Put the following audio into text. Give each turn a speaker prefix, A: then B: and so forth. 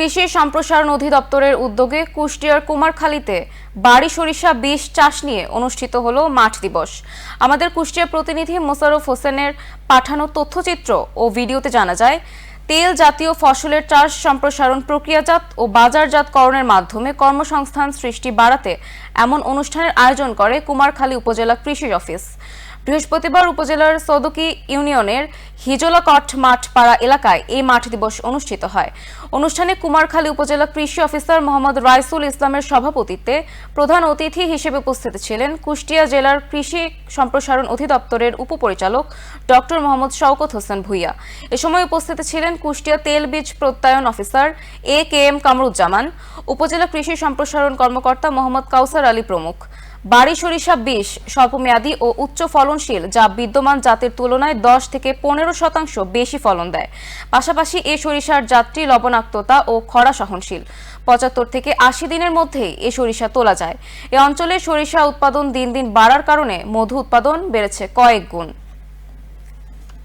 A: কৃষি সম্প্রসারণ অধিদপ্তরের উদ্যোগে কুষ্টিয়ার কুমারখালীতে বাড়ি সরিষা বীজ চাষ নিয়ে অনুষ্ঠিত হল মাঠ দিবস। আমাদের কুষ্টিয়া প্রতিনিধি মোশাররফ হোসেনের পাঠানো তথ্যচিত্র ও ভিডিওতে জানা যায়, তেল জাতীয় ফসলের চাষ সম্প্রসারণ প্রক্রিয়াজাত ও বাজারজাতকরণের মাধ্যমে কর্মসংস্থান সৃষ্টি বাড়াতে এমন অনুষ্ঠানের আয়োজন করে কুমারখালী উপজেলা কৃষি অফিস। বৃহস্পতিবার উপজেলার সদকি ইউনিয়নের হিজলাকট মাঠ পাড়া এলাকায় এই মাঠ দিবস অনুষ্ঠিত হয়। অনুষ্ঠানে কুমারখালী উপজেলা কৃষি অফিসার মোহাম্মদ রাইসুল ইসলামের সভাপতিত্বে প্রধান অতিথি হিসেবে উপস্থিত ছিলেন কুষ্টিয়া জেলার কৃষি সম্প্রসারণ অধিদপ্তরের উপপরিচালক ডক্টর মোহাম্মদ শওকত হোসেন ভুইয়া। এ সময় উপস্থিত ছিলেন কুষ্টিয়া তেল বীজ প্রত্যয়ন officer A K M Kamruzzaman, উপজেলা কৃষি সম্প্রসারণ কর্মকর্তা মোহাম্মদ কাউসার আলী প্রমুখ। বাড়ি সরিষা বিষ, স্বল্পমেয়াদী ও উচ্চ ফলনশীল, যা বিদ্যমান জাতের তুলনায় দশ থেকে পনেরো শতাংশ বেশি ফলন দেয়। পাশাপাশি এ সরিষার জাতটি লবণাক্ততা ও খরা সহনশীল। পঁচাত্তর থেকে আশি দিনের মধ্যেই এ সরিষা তোলা যায়। এ অঞ্চলে সরিষা উৎপাদন দিন দিন বাড়ার কারণে মধু উৎপাদন বেড়েছে কয়েক গুণ।